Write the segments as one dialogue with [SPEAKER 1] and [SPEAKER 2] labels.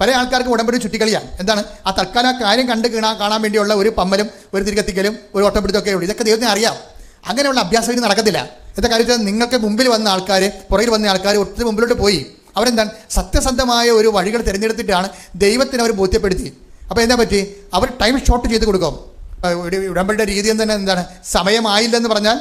[SPEAKER 1] പല ആൾക്കാർക്ക് ഉടമ്പടി ചുറ്റിക്കളിയാണ് എന്താണ്? ആ തൽക്കാലം കാര്യം കണ്ട് കാണാൻ കാണാൻ വേണ്ടിയുള്ള ഒരു പമ്മലും ഒരു തിരികത്തിക്കലും ഒരു ഓട്ടപ്പിടുത്തൊക്കെ ഉള്ളൂ. ഇതൊക്കെ ദൈവത്തിന് അറിയാം. അങ്ങനെയുള്ള അഭ്യാസം ഇനി നടക്കത്തില്ല. എന്താ കാര്യം വെച്ചാൽ നിങ്ങൾക്ക് മുമ്പിൽ വന്ന ആൾക്കാർ പുറകിൽ വന്ന ആൾക്കാർ ഒത്തിരി മുമ്പിലോട്ട് പോയി. അവരെന്താണ്? സത്യസന്ധമായ ഒരു വഴികൾ തിരഞ്ഞെടുത്തിട്ടാണ് ദൈവത്തിന് അവർ ബോധ്യപ്പെടുത്തി. അപ്പോൾ എന്താ പറ്റി? അവർ ടൈം ഷോർട്ട് ചെയ്ത് കൊടുക്കും. ഉടമ്പടിയുടെ രീതി തന്നെ എന്താണ്? സമയമായില്ലെന്ന് പറഞ്ഞാൽ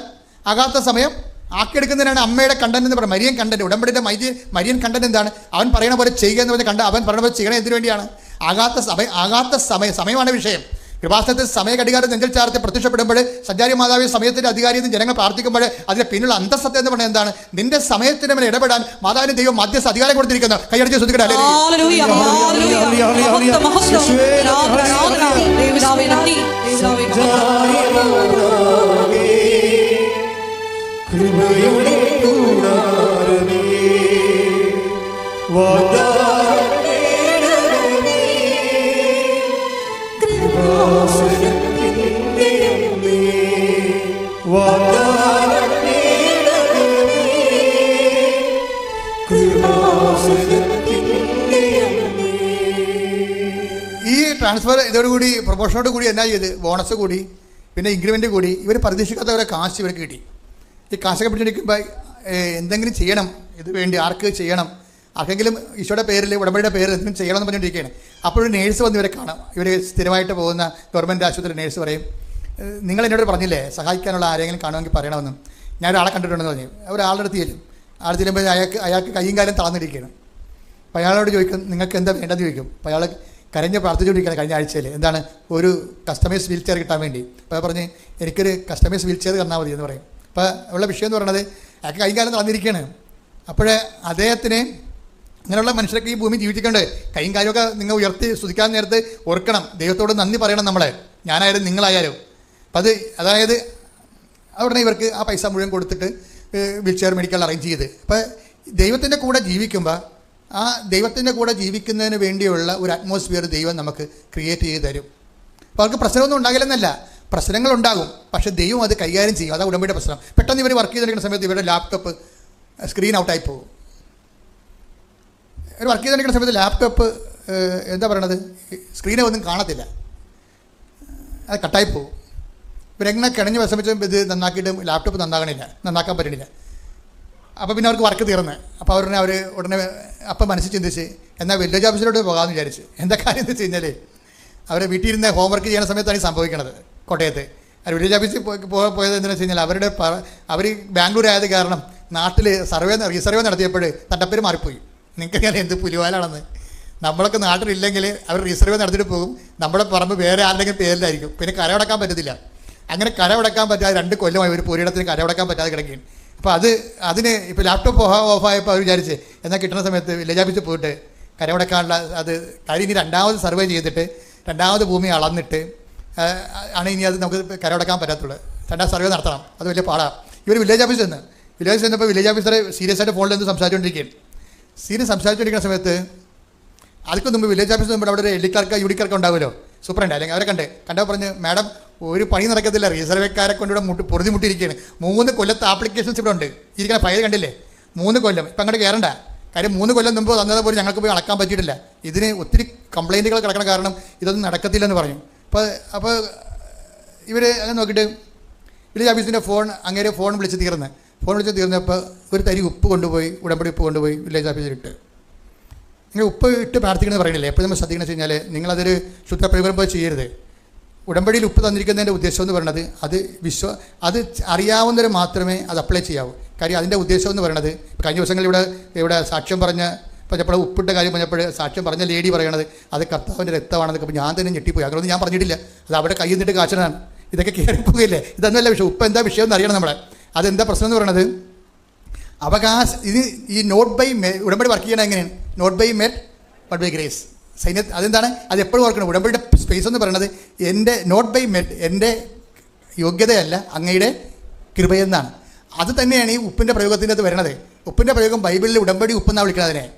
[SPEAKER 1] ആകാത്ത സമയം ആക്കിയെടുക്കുന്നതിനാണ് അമ്മയുടെ കണ്ടന്റ് എന്ന് പറയുന്നത്. മരിയൻ കണ്ടന്റ് ഉടമ്പടിയുടെ മൈതി മരിയൻ കണ്ടന്റ് എന്താണ്? അവൻ പറയണ പോലെ ചെയ്യുക എന്ന് പറഞ്ഞ കണ്ട അവൻ പറയണ പോലെ ചെയ്യണം എന്തിനു വേണ്ടിയാണ്? ആകാത്ത സമയ ആകാത്ത സമയം സമയമാണ് വിഷയം. കൃപാസനത്തിൽ സമയഘടികാരം നെഞ്ചൽ ചാർത്ത് പ്രത്യക്ഷപ്പെടുമ്പോൾ സഞ്ചാരി മാതാവ് സമയത്തിന്റെ അധികാരി എന്ന് ജനങ്ങൾ പ്രാർത്ഥിക്കുമ്പോൾ അതിന് പിന്നിലുള്ള അന്തസത്യം എന്ന് പറയുന്നത് എന്താണ്? നിന്റെ സമയത്തിന് മേലെ ഇടപെടാൻ മാതാവിന് ദൈവം മധ്യസ്ഥ അധികാരം കൊടുത്തിരിക്കുന്നു. കൈയടിച്ച് ശ്രദ്ധിക്കട്ടെ ട്രാൻസ്ഫർ ഇതോടുകൂടി പ്രൊമോഷനോട് കൂടി എന്നാ ചെയ്ത്? ബോണസ് കൂടി പിന്നെ ഇൻക്രിമെന്റ് കൂടി. ഇവർ പ്രതീക്ഷിക്കാത്ത ഒരു കാശ് ഇവർക്ക് കിട്ടി. ഈ കാശൊക്കെ പിടിച്ചെടുക്കുമ്പോൾ എന്തെങ്കിലും ചെയ്യണം. ഇത് വേണ്ടി ആർക്ക് ചെയ്യണം? ആർക്കെങ്കിലും ഈശോയുടെ പേരിൽ ഉടമ്പടിയുടെ പേരിൽ എന്തെങ്കിലും ചെയ്യണം എന്ന് പറഞ്ഞുകൊണ്ടിരിക്കുകയാണ് അപ്പോഴൊരു നേഴ്സ് വന്ന് ഇവരെ കാണാം. ഇവർ സ്ഥിരമായിട്ട് പോകുന്ന ഗവൺമെന്റ് ആശുപത്രി നേഴ്സ് പറയും നിങ്ങൾ എന്നോട് പറഞ്ഞില്ലേ സഹായിക്കാനുള്ള ആരെങ്കിലും കാണുമെങ്കിൽ പറയണമെന്നും. ഞാൻ ഒരാളെ കണ്ടിട്ടുണ്ടെന്ന് പറഞ്ഞു. ഒരാളുടെ അടുത്ത് ചെല്ലും. ആൾ ചെല്ലുമ്പോൾ അയാൾക്ക് അയാൾക്ക് കയ്യും കാലം തളർന്നിരിക്കുകയാണ്. അപ്പോൾ അയാളോട് ചോദിക്കും നിങ്ങൾക്ക് എന്താ വേണ്ടതെന്ന് ചോദിക്കും. അപ്പോൾ അയാൾ കരഞ്ഞ് പ്രാർത്ഥിച്ചുകൊണ്ടിരിക്കുകയാണ് കഴിഞ്ഞ ആഴ്ചയിൽ. എന്താണ്? ഒരു കസ്റ്റമൈസ് വീൽ ചെയർ കിട്ടാൻ വേണ്ടി. അപ്പോൾ പറഞ്ഞ് എനിക്കൊരു കസ്റ്റമൈസ് വീൽ ചെയർ തന്നാൽ മതി എന്ന് പറയും. അപ്പോൾ ഉള്ള വിഷയം എന്ന് പറയുന്നത് അയാൾക്ക് കൈകാലം കാലം തളർന്നിരിക്കുകയാണ് അപ്പോഴേ അദ്ദേഹത്തിന് ഇങ്ങനെയുള്ള മനുഷ്യരൊക്കെ ഈ ഭൂമി ജീവിച്ചിട്ടുണ്ട്. കൈയും കാര്യമൊക്കെ നിങ്ങൾ ഉയർത്തി സ്തുതിക്കാൻ നേരത്ത് ഓർക്കണം. ദൈവത്തോട് നന്ദി പറയണം നമ്മളെ. ഞാനായാലും നിങ്ങളായാലും. അപ്പം അത് അതായത് ഉടനെ ഇവർക്ക് ആ പൈസ മുഴുവൻ കൊടുത്തിട്ട് വീൽ ചെയർ മെഡിക്കൽ അറേഞ്ച് ചെയ്ത്. അപ്പോൾ ദൈവത്തിന്റെ കൂടെ ജീവിക്കുമ്പോൾ ആ ദൈവത്തിന്റെ കൂടെ ജീവിക്കുന്നതിന് വേണ്ടിയുള്ള ഒരു അറ്റ്മോസ്ഫിയർ ദൈവം നമുക്ക് ക്രിയേറ്റ് ചെയ്ത് തരും. അപ്പോൾ അവർക്ക് പ്രശ്നമൊന്നും ഉണ്ടാകില്ലെന്നല്ല. പ്രശ്നങ്ങൾ ഉണ്ടാകും പക്ഷേ ദൈവം അത് കൈകാര്യം ചെയ്യും. അതാ ഉടമ്പടിയുടെ പ്രശ്നം. പെട്ടെന്ന് ഇവർ വർക്ക് ചെയ്തിരിക്കുന്ന സമയത്ത് ഇവരുടെ ലാപ്ടോപ്പ് സ്ക്രീൻ ഔട്ടായി പോകും. ഒരു വർക്ക് ചെയ്തിരിക്കുന്ന സമയത്ത് ലാപ്ടോപ്പ് എന്താ പറയണത്? സ്ക്രീനെ ഒന്നും കാണത്തില്ല. അത് കട്ടായി പോകും. ഇവരെങ്ങനെ കിണഞ്ഞ് വിഷമിച്ചും ഇത് നന്നാക്കിയിട്ട് ലാപ്ടോപ്പ് നന്നാകണില്ല. നന്നാക്കാൻ പറ്റണില്ല. അപ്പോൾ പിന്നെ അവർക്ക് വർക്ക് തീർന്ന്. അപ്പോൾ അവരുടനെ അവർ ഉടനെ അപ്പം മനസ്സിൽ ചിന്തിച്ച് എന്നാൽ വില്ലേജ് ഓഫീസിലോട്ട് പോകാമെന്ന് വിചാരിച്ച്. എന്താ കാര്യം എന്ന് വെച്ച് കഴിഞ്ഞാൽ അവർ വീട്ടിൽ ഇരുന്ന് ഹോംവർക്ക് ചെയ്യുന്ന സമയത്താണ് ഈ സംഭവിക്കണത് കോട്ടയത്ത്. അവർ വില്ലേജ് ഓഫീസിൽ പോയത് എന്താണെന്ന് വെച്ച് കഴിഞ്ഞാൽ അവരുടെ അവർ ബാംഗ്ലൂർ ആയത് കാരണം നാട്ടിൽ സർവേ റീസർവേ നടത്തിയപ്പോൾ തട്ടപ്പേര് മാറിപ്പോയി. നിങ്ങൾക്കറിയാം എന്ത് പുലിവാലാണെന്ന്. നമ്മളൊക്കെ നാട്ടിലില്ലെങ്കിൽ അവർ റീസർവേ നടത്തിയിട്ട് പോകും. നമ്മുടെ പറമ്പ് വേറെ ആരുടെങ്കിലും പേരിലായിരിക്കും. പിന്നെ കരമടക്കാൻ പറ്റത്തില്ല. അങ്ങനെ കരമടക്കാൻ പറ്റാതെ രണ്ട് കൊല്ലമായി ഒരു പുരയിടത്തിന് കരമടക്കാൻ പറ്റാതെ കിടക്കുകയാണ്. അപ്പോൾ അത് അതിന് ഇപ്പോൾ ലാപ്ടോപ്പ് ഓഫായപ്പോൾ അവർ വിചാരിച്ച് എന്നാൽ കിട്ടുന്ന സമയത്ത് വില്ലേജ് ഓഫീസിൽ പോയിട്ട് കരവടക്കാനുള്ള അത് കാര്യം ഇനി രണ്ടാമത് സർവേ ചെയ്തിട്ട് രണ്ടാമത് ഭൂമി അളന്നിട്ട് ആണ് ഇനി അത് നമുക്ക് കരവടക്കാൻ പറ്റത്തുള്ളൂ. രണ്ടാം സർവേ നടത്തണം. അത് വലിയ പാടാണ് ഇവർ വില്ലേജ് ഓഫീസിൽ നിന്ന് വില്ലേജ് ചെന്നപ്പോൾ വില്ലേജ് ഓഫീസറെ സീരിയസ് ആയിട്ട് ഫോണിൽ നിന്ന് സംസാരിച്ചുകൊണ്ടിരിക്കുകയും സീരിയസ് സംസാരിച്ചുകൊണ്ടിരിക്കുന്ന സമയത്ത് അതിക്ക് മുമ്പ് വില്ലേജ് ഓഫീസിൽ മുമ്പ് അവിടെ ഒരു L D clerk U D clerk ഉണ്ടാവുമല്ലോ സൂപ്രണ്ട് അല്ലെങ്കിൽ അവരെ കണ്ട്. കണ്ടപ്പോൾ പറഞ്ഞ് മാഡം ഒരു പണി നടക്കത്തില്ല. റിസർവേക്കാരെ കൊണ്ട് ഇവിടെ മുട്ടി പൊറുതി മുട്ടിയിരിക്കുകയാണ്. മൂന്ന് കൊല്ലത്തെ ആപ്ലിക്കേഷൻസ് ഇവിടെ ഉണ്ട്. ഇരിക്കുന്ന ഫയൽ കണ്ടില്ലേ? മൂന്ന് കൊല്ലം. ഇപ്പം അങ്ങോട്ട് കയറണ്ട. കാര്യം മൂന്ന് കൊല്ലം മുമ്പ് തന്നത് പോലും ഞങ്ങൾക്ക് പോയി അളക്കാൻ പറ്റിയിട്ടില്ല. ഇതിന് ഒത്തിരി കംപ്ലൈന്റുകൾ കിടക്കണ കാരണം ഇതൊന്നും നടക്കത്തില്ലെന്ന് പറഞ്ഞു. അപ്പോൾ അപ്പോൾ ഇവർ അങ്ങനെ നോക്കിയിട്ട് വില്ലേജ് ഓഫീസിന്റെ ഫോൺ അങ്ങേരെ ഫോൺ വിളിച്ച് തീർന്ന്. ഫോൺ വിളിച്ച് തീർന്നപ്പോൾ ഒരു തരി ഉപ്പ് കൊണ്ടുപോയി ഉടമ്പടി ഉപ്പ് കൊണ്ടുപോയി വില്ലേജ് ഓഫീസിൽ ഇട്ട്. നിങ്ങൾ ഉപ്പ് ഇട്ട് പ്രാർത്ഥിക്കണമെന്ന് പറയുന്നില്ല? എപ്പോഴും നമ്മൾ ശ്രദ്ധിക്കണമെന്ന് വെച്ച് കഴിഞ്ഞാൽ നിങ്ങളതൊരു ശുദ്ധപ്രയോഗം പോലെ ചെയ്യരുത്. ഉടമ്പടിയിൽ ഉപ്പ് തന്നിരിക്കുന്നതിന്റെ ഉദ്ദേശം എന്ന് പറയുന്നത് അത് വിശ്വ അത് അറിയാവുന്നവർ മാത്രമേ അത് അപ്ലൈ ചെയ്യാവൂ. കാര്യം അതിന്റെ ഉദ്ദേശം എന്ന് പറയുന്നത് കഴിഞ്ഞ ദിവസങ്ങളിൽ ഇവിടെ ഇവിടെ സാക്ഷ്യം പറഞ്ഞ പറഞ്ഞപ്പോൾ ഉപ്പിട്ട കാര്യം പറഞ്ഞപ്പോൾ സാക്ഷ്യം പറഞ്ഞ ലേഡി പറയണത് അത് കർത്താവിന്റെ രക്തമാണെന്നൊക്കെ അപ്പോൾ ഞാൻ തന്നെ ഞെട്ടിപ്പോയി. അങ്ങനെയൊന്നും ഞാൻ പറഞ്ഞിട്ടില്ല. അത് അവിടെ കൈ നിന്നിട്ട് കാച്ചണതാണ് ഇതൊക്കെ കയറിപ്പോകില്ലേ ഇതൊന്നുമല്ല വിഷയം. ഉപ്പ് എന്താ വിഷയം എന്ന് അറിയണം നമ്മളെ. അതെന്താ പ്രശ്നം എന്ന് പറയണത്? അവകാശ ഇത് ഈ നോട്ട് ബൈ മെ ഉടമ്പടി വർക്ക് ചെയ്യണത് എങ്ങനെയാണ്? Not by merit but by grace. സൈന്യ അതെന്താണ്? അത് എപ്പോഴും ഓർക്കണം. ഉടമ്പടിയുടെ സ്പേസ് എന്ന് പറയുന്നത് എന്റെ നോട്ട് ബൈ മെറ്റ് എന്റെ യോഗ്യതയല്ല അങ്ങയുടെ കൃപയെന്നാണ്. അത് തന്നെയാണ് ഈ ഉപ്പിന്റെ പ്രയോഗത്തിന്റെ വരുന്നത് ഉപ്പിന്റെ പ്രയോഗം ബൈബിളിൽ ഉടമ്പടി ഉപ്പ് എന്നാണ് വിളിക്കുന്നത് അതിനെ.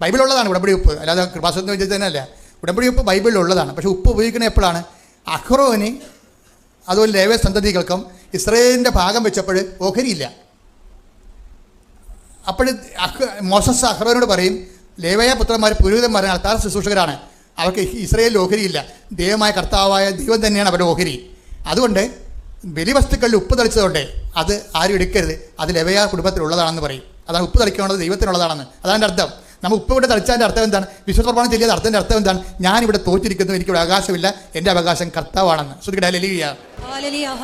[SPEAKER 1] ബൈബിളുള്ളതാണ് ഉടമ്പടി ഉപ്പ്. അല്ലാതെ കൃപാസ്വത്തിന് വേണ്ടി തന്നെ തന്നെയല്ല. ഉടമ്പടി ഉപ്പ് ബൈബിളിലുള്ളതാണ്. പക്ഷേ ഉപ്പ് ഉപയോഗിക്കുന്നത് എപ്പോഴാണ്? അഹ്റോന് അതുപോലെ ലേവ സന്തതികൾക്കും ഇസ്രയേലിന്റെ ഭാഗം വെച്ചപ്പോൾ ഓഹരിയില്ല. അപ്പോൾ മോസസ് അഹ്റോനോട് പറയും ലേവയ പുത്രന്മാർ പുരോഹിതന്മാരെ അൾത്താർ ശുശ്രൂഷകരാണ്. അവർക്ക് ഇസ്രയേൽ ഓഹരിയില്ല. ദൈവമായ കർത്താവായ ദൈവം തന്നെയാണ് അവരുടെ ഓഹരി. അതുകൊണ്ട് ബലിവസ്തുക്കളിൽ ഉപ്പ് തളിച്ചതുകൊണ്ട് അത് ആരും എടുക്കരുത്. അത് ലവയ കുടുംബത്തിലുള്ളതാണെന്ന് പറയും. അതാണ് ഉപ്പ് തളിക്കേണ്ടത് ദൈവത്തിനുള്ളതാണെന്ന്. അതാണ് എന്റെ അർത്ഥം. നമ്മൾ ഉപ്പ് ഇവിടെ തളിച്ചതിന്റെ അർത്ഥം എന്താണ്? വിശ്വപ്രമാണം ചെല്ലിയത് അർത്ഥത്തിന്റെ അർത്ഥം എന്താണ്? ഞാൻ ഞാനിവിടെ തോറ്റിരിക്കുന്നു. എനിക്കിവിടെ അവകാശമില്ല. എന്റെ അവകാശം കർത്താവാണെന്ന്. ശ്രദ്ധിക്കട്ടെ ലലിയ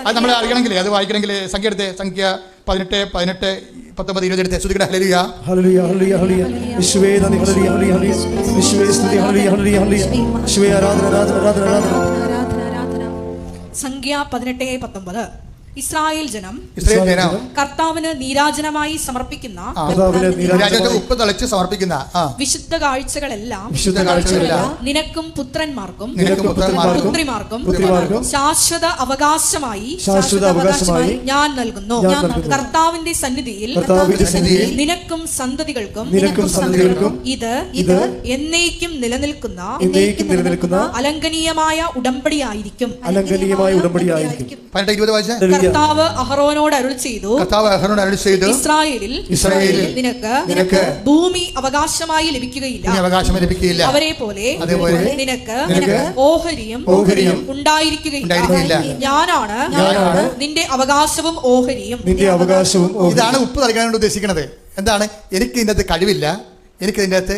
[SPEAKER 1] അത് നമ്മൾ. അറിയണമെങ്കിൽ അത് വായിക്കണമെങ്കിൽ സംഖ്യ എടുത്ത് സംഖ്യ പതിനെട്ട് പതിനെട്ട് പത്തൊമ്പത് ഇരുപത് എടുത്ത് ശ്രദ്ധിക്കട്ടെ ഹലിയ
[SPEAKER 2] ഹല്ലേലൂയ ഹല്ലേലൂയ ഹല്ലേലൂയ. യേശുവേ നന്ദി യേശുവേ സ്തുതി ഹല്ലേലൂയ ഹല്ലേലൂയ ഹല്ലേലൂയ. യേശുവേ ആരാധന ആരാധന ആരാധന ആരാധന.
[SPEAKER 3] ആരാധന, ആരാധന. സംഖ്യ പതിനെട്ട് പത്തൊമ്പത്. ഇസ്രായേൽ ജനം
[SPEAKER 1] ഇസ്രായേൽ ജനം
[SPEAKER 3] കർത്താവിന് നീരാജനമായി സമർപ്പിക്കുന്ന.
[SPEAKER 2] കർത്താവിനെ
[SPEAKER 1] ഉപ്പ് തളിച്ച് സമർപ്പിക്കുന്ന
[SPEAKER 3] വിശുദ്ധ കാഴ്ചകളെല്ലാം
[SPEAKER 2] വിശുദ്ധ
[SPEAKER 1] കാഴ്ചകളെല്ലാം
[SPEAKER 3] നിനക്കും പുത്രന്മാർക്കും
[SPEAKER 1] നിനക്കും പുത്രന്മാർക്കും
[SPEAKER 3] പുത്രിമാർക്കും ശാശ്വത അവകാശമായി
[SPEAKER 2] ശാശ്വത അവകാശമായി
[SPEAKER 3] ഞാൻ നൽകുന്നു.
[SPEAKER 2] ഞാൻ
[SPEAKER 3] കർത്താവിന്റെ സന്നിധിയിൽ
[SPEAKER 2] കർത്താവിന്റെ സന്നിധിയിൽ
[SPEAKER 3] നിനക്കും സന്തതികൾക്കും
[SPEAKER 2] നിനക്കും സന്തതികൾക്കും
[SPEAKER 3] ഇത്
[SPEAKER 2] ഇത്
[SPEAKER 3] എന്നേക്കും നിലനിൽക്കുന്ന
[SPEAKER 2] എന്നേക്കും നിലനിൽക്കുന്ന
[SPEAKER 3] അലങ്കനീയമായ ഉടമ്പടിയായിരിക്കും.
[SPEAKER 2] അലങ്കനീയമായ ഉടമ്പടിയായിരിക്കും.
[SPEAKER 1] ഇരുപത്.
[SPEAKER 3] കർത്താവ് അഹറോനോട് അരുൾ ചെയ്തു.
[SPEAKER 1] കർത്താവ് അഹറോനോട് അരുൾ ചെയ്തു.
[SPEAKER 3] ഇസ്രായേലിൽ
[SPEAKER 1] ഇസ്രായേലിൽ
[SPEAKER 3] നിനക്ക്
[SPEAKER 1] നിനക്ക്
[SPEAKER 3] ഭൂമി അവകാശമായി ലഭിക്കുകയില്ല.
[SPEAKER 1] ഇനി അവകാശം ലഭിക്കുകയില്ല.
[SPEAKER 3] അവരെ പോലെ
[SPEAKER 1] അതേപോലെ
[SPEAKER 3] നിനക്ക്
[SPEAKER 1] നിനക്ക്
[SPEAKER 3] ഓഹരിയും
[SPEAKER 1] ഓഹരിയും
[SPEAKER 3] ഉണ്ടായിരിക്കുകയില്ല. ഞാനാണ്
[SPEAKER 2] ഞാനാണ്
[SPEAKER 3] നിന്റെ അവകാശവും ഓഹരിയും.
[SPEAKER 2] നിന്റെ അവകാശവും
[SPEAKER 1] ഇതാണ് ഉപ്പ് വേണ്ടി ഉദ്ദേശിക്കുന്നത്. എന്താണ്? എനിക്ക് ഇതിന്റെ അകത്ത് കഴിവില്ല. എനിക്ക് ഇതിന്റെ അകത്ത്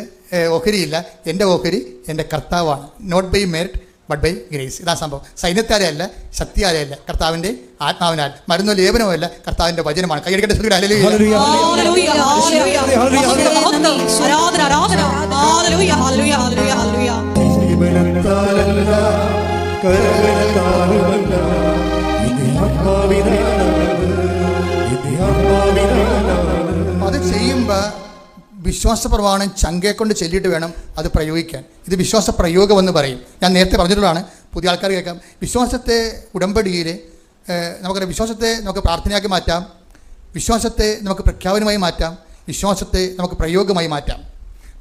[SPEAKER 1] ഓഹരിയില്ല. എന്റെ ഓഹരി എന്റെ കർത്താവാണ്. Not by merit but by grace ഇതാ സംഭവം. സൈന്യത്താരെയല്ല അല്ല കർത്താവിന്റെ ആത്മാവിനാൽ മരുന്നോ ലേപനവുമല്ല കർത്താവിന്റെ കർത്താവിന്റെ വചനമാണ്. കൈയടിക്കട്ടെ അത് ചെയ്യുമ്പോൾ വിശ്വാസ പ്രമാണം ചങ്കയെ കൊണ്ട് ചൊല്ലിയിട്ട് വേണം അത് പ്രയോഗിക്കാൻ. ഇത് വിശ്വാസ പ്രയോഗം എന്ന് പറയും. ഞാൻ നേരത്തെ പറഞ്ഞിട്ടുള്ളതാണ്. പുതിയ ആൾക്കാർ കേൾക്കാം. വിശ്വാസത്തെ ഉടമ്പടിയിൽ നമുക്കറിയാം വിശ്വാസത്തെ നമുക്ക് പ്രാർത്ഥനയാക്കി മാറ്റാം. വിശ്വാസത്തെ നമുക്ക് പ്രഖ്യാപനമായി മാറ്റാം. വിശ്വാസത്തെ നമുക്ക് പ്രയോഗമായി മാറ്റാം.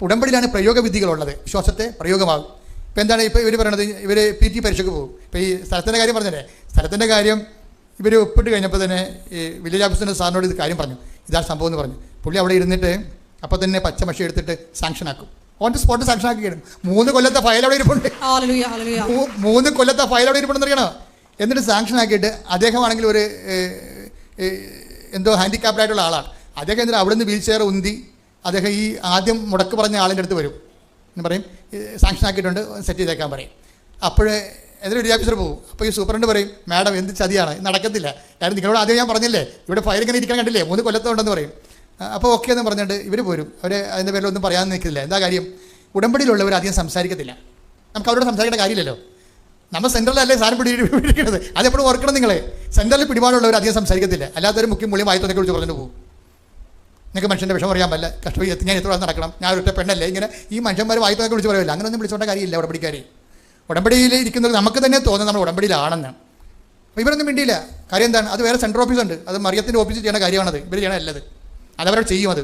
[SPEAKER 1] ഉടമ്പടിയിലാണ് പ്രയോഗ വിധികളുള്ളത് വിശ്വാസത്തെ പ്രയോഗമാകും. ഇപ്പോൾ എന്താണ് ഇപ്പോൾ ഇവർ പറയണത്? ഇവർ പി ടി പരീക്ഷയ്ക്ക് പോകും. ഇപ്പോൾ ഈ സ്ഥലത്തിന്റെ കാര്യം പറഞ്ഞല്ലേ? സ്ഥലത്തിന്റെ കാര്യം ഇവർ ഒപ്പിട്ട് കഴിഞ്ഞപ്പോൾ തന്നെ ഈ വില്ലേജ് ഓഫീസറിന്റെ സാറിനോട് ഇത് കാര്യം പറഞ്ഞു. ഇതാണ് സംഭവം എന്ന് പറഞ്ഞു. പുള്ളി അവിടെ ഇരുന്നിട്ട് അപ്പോൾ തന്നെ പച്ചമഷി എടുത്തിട്ട് സാങ്ഷൻ ആക്കും. ഓൺ ദി സ്പോട്ട് സാങ്ഷൻ ആക്കിയാണ്. മൂന്ന് കൊല്ലത്തെ ഫയൽ അവിടെ ഇരിപ്പുണ്ട്. മൂന്ന് കൊല്ലത്തെ ഫയൽ അവിടെ ഇരിപ്പുണ്ട് അറിയണോ? എന്നിട്ട് സാങ്ഷൻ ആക്കിയിട്ട് അദ്ദേഹമാണെങ്കിൽ ഒരു എന്തോ ഹാൻഡിക്യാപ്ഡ് ആയിട്ടുള്ള ആളാണ്. അദ്ദേഹം എന്നിട്ട് അവിടെ നിന്ന് വീൽ ചെയർ ഉന്തി അദ്ദേഹം ഈ ആദ്യം മുടക്ക് പറഞ്ഞ ആളിന്റെ അടുത്ത് വരും. എന്ന് പറയും. സാങ്ഷൻ ആക്കിയിട്ടുണ്ട്. സെറ്റ് ചെയ്തേക്കാൻ പറയും. അപ്പോഴേ എതിരെ ഡി ഓഫീസർ പോകും അപ്പോൾ ഈ സൂപ്രണ്ട് പറയും മാഡം എന്ത് ചതിയാണ്? നടക്കത്തില്ല. കാരണം നിങ്ങളോട് ആദ്യം ഞാൻ പറഞ്ഞില്ലേ? ഇവിടെ ഫയൽ ഇങ്ങനെ ഇരിക്കാൻ കണ്ടില്ലേ? മൂന്ന് കൊല്ലത്തോണ്ടെന്ന് പറയും. അപ്പോൾ ഓക്കെ എന്ന് പറഞ്ഞിട്ട് ഇവർ പോരും. അവർ അതിന്റെ പേരിൽ ഒന്നും പറയാൻ നിൽക്കില്ല എന്താ കാര്യം? ഉടമ്പടിയിലുള്ളവർ അധികം സംസാരിക്കത്തില്ല. നമുക്ക് അവരോട് സംസാരിക്കേണ്ട കാര്യമില്ലല്ലോ. നമ്മൾ സെൻട്രലല്ലേ സാധനം പിടി പിടിക്കുന്നത് അതെപ്പോഴും ഓർക്കണം നിങ്ങളെ. സെൻട്രലിൽ പിടിപാടുള്ളവർ അധികം സംസാരിക്കത്തില്ല. അല്ലാത്തൊരു മുഖ്യം മുളി വായത്തൊക്കെ വിളിച്ച് പറഞ്ഞിട്ട് പോകും. നിങ്ങൾക്ക് മനുഷ്യന്റെ വിഷമം അറിയാൻ പറ്റില്ല. എത്തി ഞാൻ എത്ര നടക്കണം? ഞാൻ ഒറ്റ പെണ്ണല്ലേ? ഇങ്ങനെ ഈ മനുഷ്യന്മാർ വായ്പൊക്കെ വിളിച്ച് പറയില്ല? അങ്ങനെ ഒന്നും വിളിച്ചോണ്ട കാര്യമില്ല ഉടമ്പടിക്കാർ ഉടമ്പടിയിൽ ഇരിക്കുന്നത് നമുക്ക് തന്നെ തോന്നുന്നത് നമ്മൾ ഉടമ്പടിയിലാണെന്ന്. അപ്പോൾ ഇവരൊന്നും മിണ്ടിയില്ല. കാര്യം എന്താണ്? അത് വേറെ സെൻട്രൽ ഓഫീസ് ഉണ്ട് അത് മറിയത്തിന്റെ ഓഫീസിൽ ചെയ്യേണ്ട കാര്യമാണത്. ഇവർ ചെയ്യണ അല്ലത് അത് അവരോട് ചെയ്യും അത്.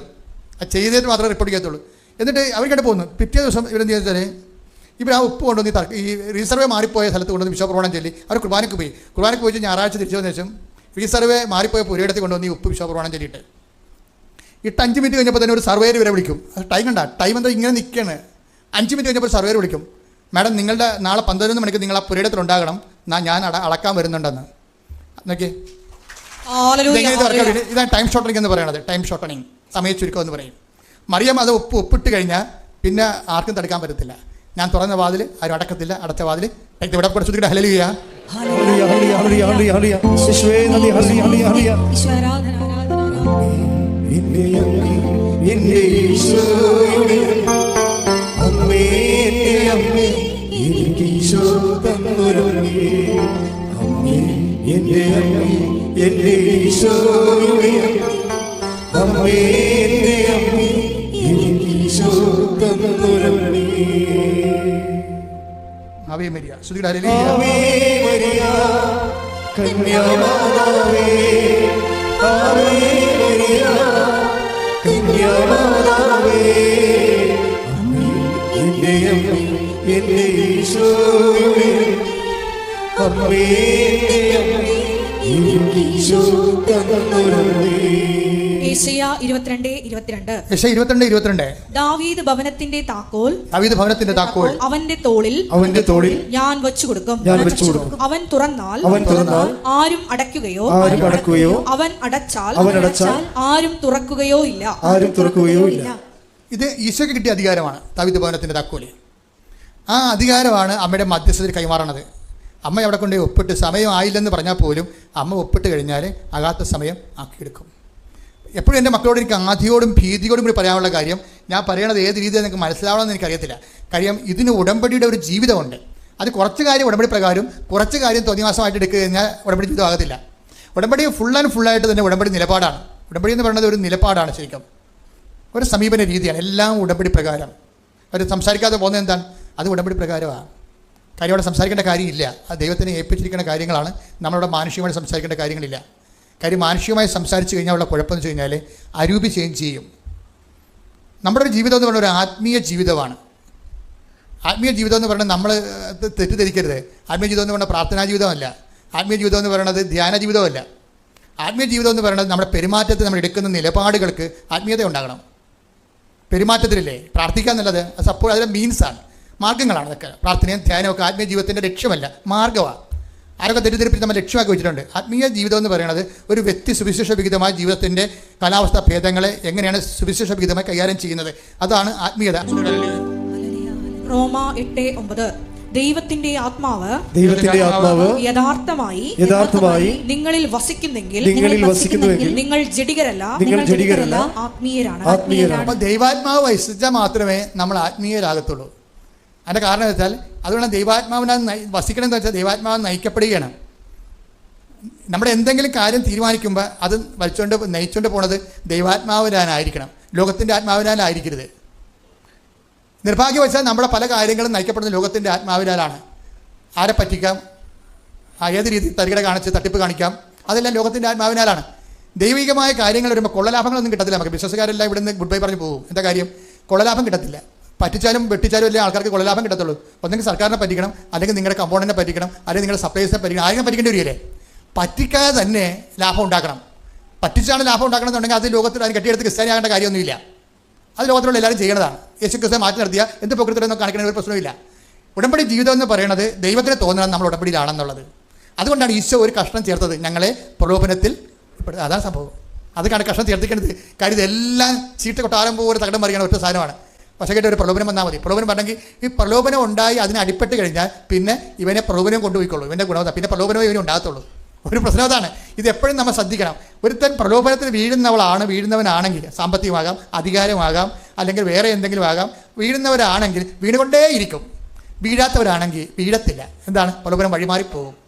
[SPEAKER 1] അത് ചെയ്തതിന് മാത്രമേ റിപ്പോർട്ട് ചെയ്യത്തുള്ളൂ. എന്നിട്ട് അവർക്കായിട്ട് പോകുന്നു. പിറ്റേ ദിവസം ഇവരെന്ത് ചെയ്താൽ ഇവർ ആ ഉപ്പ് കൊണ്ടുവന്ന് തർക്ക ഈ റീസർവേ മാറിപ്പോയ സ്ഥലത്ത് കൊണ്ടുവന്ന് വിശ്വപ്രമാണം ചൊല്ലി അവർ കുർബാനയ്ക്ക് പോയി. കുർബാനയ്ക്ക് പോയി ഞായറാഴ്ച തിരിച്ചു വന്ന ശേഷം റീസർവേ മാറിപ്പോയ പുരയിടത്ത് കൊണ്ടുവന്ന് ഈ ഉപ്പ് വിശ്വപ്രമാണം ചൊല്ലിയിട്ട് ഇട്ട് അഞ്ച് മിനിറ്റ് കഴിഞ്ഞപ്പോൾ തന്നെ ഒരു സർവേർ വരെ വിളിക്കും. അത് ടൈം കണ്ട. ടൈം എന്താ ഇങ്ങനെ നിൽക്കുകയാണ് അഞ്ച് മിനിറ്റ് കഴിഞ്ഞപ്പോൾ സർവേർ വിളിക്കും. മാഡം നിങ്ങളുടെ നാളെ പന്ത്രണ്ട് മണിക്ക് നിങ്ങൾ ആ പുരയിടത്തിൽ ഉണ്ടാകണം ഞാൻ അട അളക്കാൻ വരുന്നുണ്ടെന്ന്. നോക്കിയേ. ഇതാണ് ടൈം ഷോർട്ടനിങ് എന്ന് പറയുന്നത് ടൈം ഷോർട്ടണിങ് സമയ ചുരുക്കം എന്ന് പറയും. മറിയം അത് ഉപ്പ് ഒപ്പിട്ട് കഴിഞ്ഞാൽ പിന്നെ ആർക്കും തടുക്കാൻ പറ്റത്തില്ല. ഞാൻ തുറന്ന വാതിൽ ആരും അടക്കത്തില്ല. അടച്ച വാതിൽ ഇവിടെ പഠിച്ചിട്ട്
[SPEAKER 2] എന്റെ അമ്മേ, എനിക്ക് ഈശോ. അമ്മേ, അമ്മേ, എന്റെ ഈശോയുടെ അമ്മേ, എന്റെ അമ്മേ, എനിക്ക് ഈശോ തന്നൊരമ്മേ.
[SPEAKER 1] അവേ മരിയ ശ്രുതിയുടെ
[SPEAKER 2] മരിയ, കന്യാമാതാവേ, ആവേ മരിയ, കന്യാമാതാവേ, അമ്മേ, അമ്മേ, അമ്മേ,
[SPEAKER 3] ഇരുപത്തിരണ്ട് ഇരുപത്തിരണ്ട്. ദാവീദ് ഭവനത്തിന്റെ താക്കോൽ
[SPEAKER 1] ദാവീദ് ഭവനത്തിന്റെ താക്കോൽ
[SPEAKER 3] അവന്റെ തോളിൽ
[SPEAKER 2] അവന്റെ തോളിൽ
[SPEAKER 3] ഞാൻ വെച്ചു കൊടുക്കും
[SPEAKER 2] ഞാൻ വെച്ചു കൊടുക്കും
[SPEAKER 3] അവൻ തുറന്നാൽ
[SPEAKER 2] അവൻ തുറന്നാൽ
[SPEAKER 3] ആരും അടയ്ക്കുകയോ
[SPEAKER 2] ആരും അടക്കുകയോ
[SPEAKER 3] അവൻ അടച്ചാൽ
[SPEAKER 2] അവൻ അടച്ചാൽ
[SPEAKER 3] ആരും തുറക്കുകയോ ഇല്ല.
[SPEAKER 2] ആരും തുറക്കുകയോ ഇല്ല.
[SPEAKER 1] ഇത് ഈശോയ്ക്ക് കിട്ടിയ അധികാരമാണ് ദാവീദ് ഭവനത്തിന്റെ താക്കോൽ ആ അധികാരമാണ് അമ്മയുടെ മധ്യസ്ഥതയിൽ കൈമാറണത്. അമ്മ അവിടെ കൊണ്ടുപോയി ഒപ്പിട്ട് സമയമായില്ലെന്ന് പറഞ്ഞാൽ പോലും അമ്മ ഒപ്പിട്ട് കഴിഞ്ഞാൽ ആകാത്ത സമയം ആക്കിയെടുക്കും. എപ്പോഴും എന്റെ മക്കളോട് എനിക്ക് ആധിയോടും ഭീതിയോടും കൂടി പറയാനുള്ള കാര്യം ഞാൻ പറയണത് ഏത് രീതിയിൽ നിങ്ങൾക്ക് മനസ്സിലാവണമെന്ന് എനിക്കറിയത്തില്ല. കാര്യം ഇതിന് ഉടമ്പടിയുടെ ഒരു ജീവിതമുണ്ട്. അത് കുറച്ച് കാര്യം ഉടമ്പടി പ്രകാരം കുറച്ച് കാര്യം തോന്നിവാസമായിട്ട് എടുക്കുക കഴിഞ്ഞാൽ ഉടമ്പടി ജീവിതമാകത്തില്ല ഉടമ്പടി ഫുൾ ആൻഡ് ഫുള്ളായിട്ട് തന്നെ ഉടമ്പടി നിലപാടാണ്. ഉടമ്പടി എന്ന് പറയുന്നത് ഒരു നിലപാടാണ് ശരിക്കും. ഒരു സമീപന രീതിയാണ്. എല്ലാം ഉടമ്പടി പ്രകാരം. അവർ സംസാരിക്കാതെ പോകുന്നത് എന്താണ്? അത് ഉടമ്പടി പ്രകാരമാണ്. കാര്യം അവിടെ സംസാരിക്കേണ്ട കാര്യമില്ല. അത് ദൈവത്തിനെ ഏൽപ്പിച്ചിരിക്കുന്ന കാര്യങ്ങളാണ് നമ്മളവിടെ മാനുഷികമായി സംസാരിക്കേണ്ട കാര്യങ്ങളില്ല. കാര്യം മാനുഷികമായി സംസാരിച്ച് കഴിഞ്ഞാൽ ഉള്ള കുഴപ്പമെന്ന് വെച്ച് കഴിഞ്ഞാൽ അരൂപി ചേഞ്ച് ചെയ്യും. നമ്മുടെ ഒരു ജീവിതം എന്ന് പറഞ്ഞാൽ ഒരു ആത്മീയ ജീവിതമാണ്. ആത്മീയ ജീവിതം എന്ന് പറഞ്ഞാൽ നമ്മൾ തെറ്റിദ്ധരിക്കരുത്. ആത്മീയ ജീവിതം എന്ന് പറയുന്നത് പ്രാർത്ഥനാ ജീവിതമല്ല. ആത്മീയ ജീവിതം എന്ന് പറയുന്നത് ധ്യാന ജീവിതമല്ല. ആത്മീയ ജീവിതം എന്ന് പറയുന്നത് നമ്മുടെ പെരുമാറ്റത്തിൽ നമ്മൾ എടുക്കുന്ന നിലപാടുകൾക്ക് ആത്മീയത ഉണ്ടാകണം. പെരുമാറ്റത്തിലല്ലേ? പ്രാർത്ഥിക്കുക എന്നുള്ളത് അത് സപ്പോൾ അതിന്റെ മീൻസാണ് മാർഗങ്ങളാണ് അതൊക്കെ. പ്രാർത്ഥനയും ധ്യാനവും ഒക്കെ ആത്മീയ ജീവിതത്തിന്റെ ലക്ഷ്യമല്ല മാർഗമാണ് ആരൊക്കെ തെറ്റിദ്ധരിപ്പിച്ച് നമ്മൾ ലക്ഷ്യമാക്കി വെച്ചിട്ടുണ്ട്? ആത്മീയ ജീവിതം എന്ന് പറയുന്നത് ഒരു വ്യക്തി സുവിശേഷ വിഹിതമായ ജീവിതത്തിന്റെ കാലാവസ്ഥ ഭേദങ്ങളെ എങ്ങനെയാണ് സുവിശേഷ വിഹിതമായി കൈകാര്യം ചെയ്യുന്നത്? അതാണ് ആത്മീയത.
[SPEAKER 3] റോമ എട്ട് ഒമ്പത്. ദൈവത്തിന്റെ ആത്മാവ്
[SPEAKER 2] ദൈവത്തിന്റെ ആത്മാവ്
[SPEAKER 3] യഥാർത്ഥമായി
[SPEAKER 2] യഥാർത്ഥമായി
[SPEAKER 3] നിങ്ങളിൽ വസിക്കുന്നെങ്കിൽ
[SPEAKER 2] നിങ്ങളിൽ വസിക്കുന്നുവെങ്കിൽ
[SPEAKER 3] നിങ്ങൾ ജഡികരല്ല
[SPEAKER 2] നിങ്ങൾ ജഡികരല്ല
[SPEAKER 3] ആത്മീയരാണ്.
[SPEAKER 2] ആത്മീയരാണ്.
[SPEAKER 1] ദൈവാത്മാവ് വസിച്ചാൽ മാത്രമേ നമ്മൾ ആത്മീയരാകത്തുള്ളൂ. അതിന്റെ കാരണം വെച്ചാൽ അതുകൊണ്ട് ദൈവാത്മാവിനെ വസിക്കണമെന്ന് വസിക്കണം വെച്ചാൽ ദൈവാത്മാവ് നയിക്കപ്പെടുകയാണ്. നമ്മുടെ എന്തെങ്കിലും കാര്യം തീരുമാനിക്കുമ്പോൾ അത് വലിച്ചുകൊണ്ട് നയിച്ചുകൊണ്ട് പോണത് ദൈവാത്മാവിനായിരിക്കണം ലോകത്തിന്റെ ആത്മാവിനാലായിരിക്കരുത്. നിർഭാഗ്യവശാൽ നമ്മുടെ പല കാര്യങ്ങളും നയിക്കപ്പെടുന്ന ലോകത്തിന്റെ ആത്മാവിനാലാണ്. ആരെ പറ്റിക്കാം? ഏത് രീതിയിൽ തരികട കാണിച്ച് തട്ടിപ്പ് കാണിക്കാം? അതെല്ലാം ലോകത്തിന്റെ ആത്മാവിനാലാണ്. ദൈവികമായ കാര്യങ്ങൾ വരുമ്പോൾ കൊള്ളലാഭങ്ങളൊന്നും കിട്ടത്തില്ല നമുക്ക്. ബിസിനസ്സുകാരെല്ലാം ഇവിടുന്ന് ഗുഡ് ബൈ പറഞ്ഞു പോകും. എന്താ കാര്യം? കൊള്ളലാഭം കിട്ടത്തില്ല. പറ്റിച്ചാലും വെട്ടിച്ചാലും വലിയ ആൾക്കാർക്ക് കൊള്ളലാഭം കിട്ടത്തുള്ളൂ. ഒന്നെങ്കിൽ സർക്കാരിനെ പറ്റിക്കണം അല്ലെങ്കിൽ നിങ്ങളുടെ കമ്പോണന്റിനെ പറ്റിക്കണം അല്ലെങ്കിൽ നിങ്ങളുടെ സപ്ലൈസിനെ പറ്റിക്കണം ആരെങ്കിലും പറ്റിക്കേണ്ടി വരികയില്ലേ പറ്റിക്കാതെ തന്നെ ലാഭം ഉണ്ടാക്കണം. പറ്റിച്ചാണ് ലാഭം ഉണ്ടാക്കണമെന്നുണ്ടെങ്കിൽ അത് ലോകത്തിൽ അതിന് കെട്ടിയെടുത്ത് ക്രിസ്ത്യാനിയാകേണ്ട കാര്യമൊന്നുമില്ല. അത് ലോകത്തിലുള്ള എല്ലാവരും ചെയ്യണതാണ്. യേശു ക്രിസ്തു മാറ്റി നിർത്തിയ എന്ത് പ്രകൃതിയൊന്നും കാണിക്കുന്ന ഒരു പ്രശ്നമില്ല ഉടമ്പടി ജീവിതം എന്ന് പറയുന്നത് ദൈവത്തിന് തോന്നണം നമ്മൾ ഉടമ്പടിയിലാണെന്നുള്ളത് അതുകൊണ്ടാണ് ഈശോ ഒരു കഷ്ണം ചേർത്തത്. ഞങ്ങളെ പ്രലോഭനത്തിൽ. അതാണ് സംഭവം. അത് കണ്ട് കഷ്ണം ചേർത്തിക്കേണ്ടത് കാര്യം ഇതെല്ലാം ചീട്ട് കൊട്ടാരം പോലെ തകടം മറിയണ ഒറ്റ സാധനമാണ്. പക്ഷേ കേട്ട് ഒരു പ്രലോഭനം വന്നാൽ മതി. പ്രലോഭനം പറഞ്ഞെങ്കിൽ ഈ പ്രലോഭനം ഉണ്ടായി അതിന് അടിപ്പെട്ട് കഴിഞ്ഞാൽ പിന്നെ ഇവനെ പ്രലോഭനം കൊണ്ടുപോയിക്കോളൂ ഇവന്റെ ഗുണവത്ത. പിന്നെ പ്രലോഭനമേ ഇവന് ഉണ്ടാകത്തുള്ളൂ. ഒരു പ്രശ്നം അതാണ്. ഇത് എപ്പോഴും നമ്മൾ ശ്രദ്ധിക്കണം. ഒരുത്തൻ പ്രലോഭനത്തിന് വീഴുന്നവളാണ് വീഴുന്നവനാണെങ്കിൽ സാമ്പത്തികമാകാം അധികാരമാകാം അല്ലെങ്കിൽ വേറെ എന്തെങ്കിലും ആകാം. വീഴുന്നവരാണെങ്കിൽ വീണുകൊണ്ടേയിരിക്കും. വീഴാത്തവരാണെങ്കിൽ വീഴത്തില്ല. എന്താണ്? പ്രലോഭനം വഴിമാറിപ്പോകും